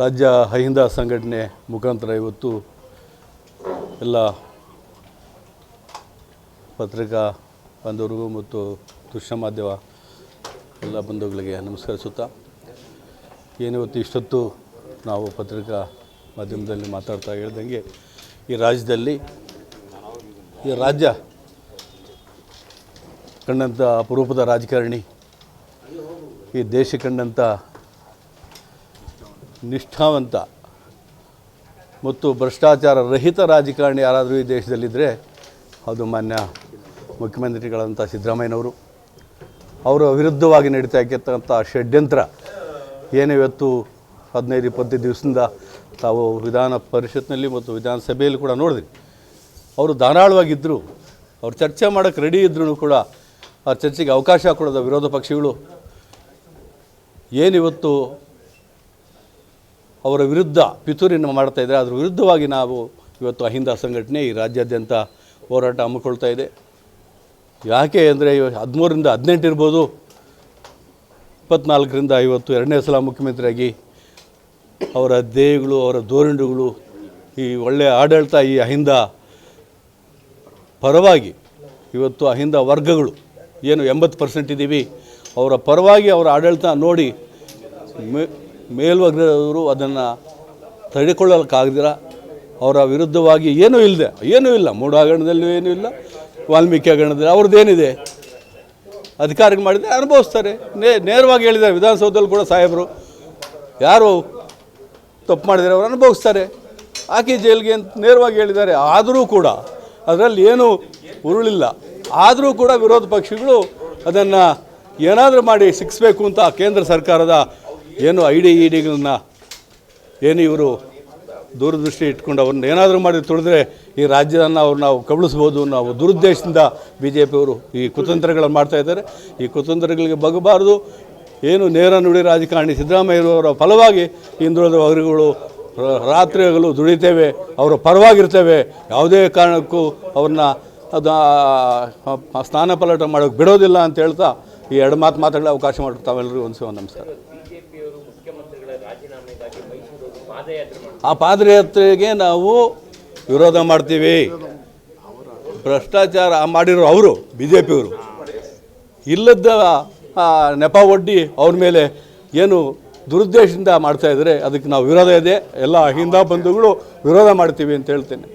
ರಾಜ್ಯ ಅಹಿಂದ ಸಂಘಟನೆ ಮುಖಾಂತರ ಇವತ್ತು ಎಲ್ಲ ಪತ್ರಿಕಾ ಬಂಧುವರಿಗೂ ಮತ್ತು ದೃಶ್ಯ ಮಾಧ್ಯಮ ಎಲ್ಲ ಬಂಧುಗಳಿಗೆ ನಮಸ್ಕರಿಸುತ್ತಾ ಏನಿವತ್ತು ಇಷ್ಟೊತ್ತು ನಾವು ಪತ್ರಿಕಾ ಮಾಧ್ಯಮದಲ್ಲಿ ಮಾತಾಡ್ತಾ ಹೇಳ್ದಂಗೆ, ಈ ರಾಜ್ಯದಲ್ಲಿ ಈ ರಾಜ್ಯ ಕಂಡಂಥ ಅಪರೂಪದ ರಾಜಕಾರಣಿ, ಈ ದೇಶ ಕಂಡಂಥ ನಿಷ್ಠಾವಂತ ಮತ್ತು ಭ್ರಷ್ಟಾಚಾರ ರಹಿತ ರಾಜಕಾರಣಿ ಯಾರಾದರೂ ಈ ದೇಶದಲ್ಲಿದ್ದರೆ ಅದು ಮಾನ್ಯ ಮುಖ್ಯಮಂತ್ರಿಗಳಂಥ ಸಿದ್ದರಾಮಯ್ಯನವರು. ಅವರ ವಿರುದ್ಧವಾಗಿ ನಡೀತಾ ಇರ್ತಕ್ಕಂಥ ಷಡ್ಯಂತ್ರ ಏನು ಇವತ್ತು ಹದಿನೈದು ಇಪ್ಪತ್ತೈದು ದಿವಸದಿಂದ ತಾವು ವಿಧಾನ ಪರಿಷತ್ನಲ್ಲಿ ಮತ್ತು ವಿಧಾನಸಭೆಯಲ್ಲಿ ಕೂಡ ನೋಡಿದ್ರಿ. ಅವರು ಧಾರಾಳವಾಗಿದ್ದರು, ಅವ್ರು ಚರ್ಚೆ ಮಾಡೋಕ್ಕೆ ರೆಡಿ ಇದ್ರೂ ಕೂಡ ಆ ಚರ್ಚೆಗೆ ಅವಕಾಶ ಕೊಡದ ವಿರೋಧ ಪಕ್ಷಗಳು. ಏನಿವತ್ತು ಅವರ ವಿರುದ್ಧ ಪಿತೂರಿನ ಮಾಡ್ತಾ ಇದ್ದಾರೆ ಅದ್ರ ವಿರುದ್ಧವಾಗಿ ನಾವು ಇವತ್ತು ಅಹಿಂದ ಸಂಘಟನೆ ಈ ರಾಜ್ಯಾದ್ಯಂತ ಹೋರಾಟ ಹಮ್ಮಿಕೊಳ್ತಾ ಇದೆ. ಯಾಕೆ ಅಂದರೆ ಹದಿಮೂರರಿಂದ ಹದಿನೆಂಟು ಇರ್ಬೋದು, ಇಪ್ಪತ್ನಾಲ್ಕರಿಂದ ಐವತ್ತು, ಎರಡನೇ ಸಲ ಮುಖ್ಯಮಂತ್ರಿಯಾಗಿ ಅವರ ಧ್ಯೇಯಗಳು ಅವರ ಧೋರಣೆಗಳು, ಈ ಒಳ್ಳೆಯ ಆಡಳಿತ, ಈ ಅಹಿಂದ ಪರವಾಗಿ ಇವತ್ತು ಅಹಿಂದ ವರ್ಗಗಳು ಏನು ಎಂಬತ್ತು ಪರ್ಸೆಂಟ್ ಇದ್ದೀವಿ ಅವರ ಪರವಾಗಿ ಅವರ ಆಡಳಿತ ನೋಡಿ ಮೇಲ್ವರ್ಗದವರು ಅದನ್ನು ತಡೆಕೊಳ್ಳೋಕ್ಕಾಗದಿರ? ಅವರ ವಿರುದ್ಧವಾಗಿ ಏನೂ ಇಲ್ಲದೆ ಏನೂ ಇಲ್ಲ. ಮೂಡ ಹಗರಣದಲ್ಲೂ ಏನೂ ಇಲ್ಲ. ವಾಲ್ಮೀಕಿ ಹಗರಣದಲ್ಲಿ ಅವ್ರದ್ದೇನಿದೆ? ಅಧಿಕಾರಿಗೆ ಮಾಡಿದರೆ ಅನುಭವಿಸ್ತಾರೆ. ನೇ, ನೇರವಾಗಿ ಹೇಳಿದ್ದಾರೆ. ವಿಧಾನಸೌಧದಲ್ಲಿ ಕೂಡ ಸಾಹೇಬರು ಯಾರು ತಪ್ಪು ಮಾಡಿದರೆ ಅವರು ಅನುಭವಿಸ್ತಾರೆ. ಆಕೆ ಜೈಲಿಗೆ ಅಂತ ನೇರವಾಗಿ ಹೇಳಿದ್ದಾರೆ. ಆದರೂ ಕೂಡ ಅದರಲ್ಲಿ ಏನೂ ಉರುಳಿಲ್ಲ. ಆದರೂ ಕೂಡ ವಿರೋಧ ಪಕ್ಷಗಳು ಅದನ್ನು ಏನಾದರೂ ಮಾಡಿ ಸಿಕ್ಕಿಸ್ಬೇಕು ಅಂತ ಕೇಂದ್ರ ಸರ್ಕಾರದ ಏನು ಐ ಡಿ ಇ ಡಿಗಳನ್ನ ಏನು ಇವರು ದೂರದೃಷ್ಟಿ ಇಟ್ಕೊಂಡು ಅವ್ರನ್ನ ಏನಾದರೂ ಮಾಡಿ ತುಳಿದ್ರೆ ಈ ರಾಜ್ಯವನ್ನು ಅವ್ರು ನಾವು ಕಬಳಿಸ್ಬೋದು ನಾವು ದುರುದ್ದೇಶದಿಂದ ಬಿ ಜೆ ಪಿಯವರು ಈ ಕುತಂತ್ರಗಳನ್ನು ಮಾಡ್ತಾ ಇದ್ದಾರೆ. ಈ ಕುತಂತ್ರಗಳಿಗೆ ಬಗಬಾರ್ದು ಏನು ನೇರ ನುಡಿ ರಾಜಕಾರಣಿ ಸಿದ್ದರಾಮಯ್ಯರವರ ಫಲವಾಗಿ ಹಿಂದುಳಿದ ವರ್ಗಗಳು ರಾತ್ರಿ ಹಗಲು ದುಡಿತೇವೆ, ಅವರ ಪರವಾಗಿರ್ತೇವೆ. ಯಾವುದೇ ಕಾರಣಕ್ಕೂ ಅವ್ರನ್ನ ಅದು ಸ್ನಾನ ಪಲಾಟ ಮಾಡೋಕ್ಕೆ ಬಿಡೋದಿಲ್ಲ ಅಂತ ಹೇಳ್ತಾ ಈ ಎರಡು ಮಾತು ಮಾತಾಡಲು ಅವಕಾಶ ಮಾಡಿ ತಾವೆಲ್ಲರಿಗೂ ಒಂದು ನಮಸ್ಕಾರ. ಆ ಪಾದಯಾತ್ರೆಗೆ ನಾವು ವಿರೋಧ ಮಾಡ್ತೀವಿ. ಭ್ರಷ್ಟಾಚಾರ ಮಾಡಿರೋ ಅವರು ಬಿ ಜೆ ಪಿಯವರು ಇಲ್ಲದ ನೆಪ ಒಡ್ಡಿ ಅವ್ರ ಮೇಲೆ ಏನು ದುರುದ್ದೇಶದಿಂದ ಮಾಡ್ತಾ ಇದ್ದಾರೆ ಅದಕ್ಕೆ ನಾವು ವಿರೋಧ ಇದೆ. ಎಲ್ಲ ಹಿಂದ ಬಂಧುಗಳು ವಿರೋಧ ಮಾಡ್ತೀವಿ ಅಂತ ಹೇಳ್ತೇನೆ.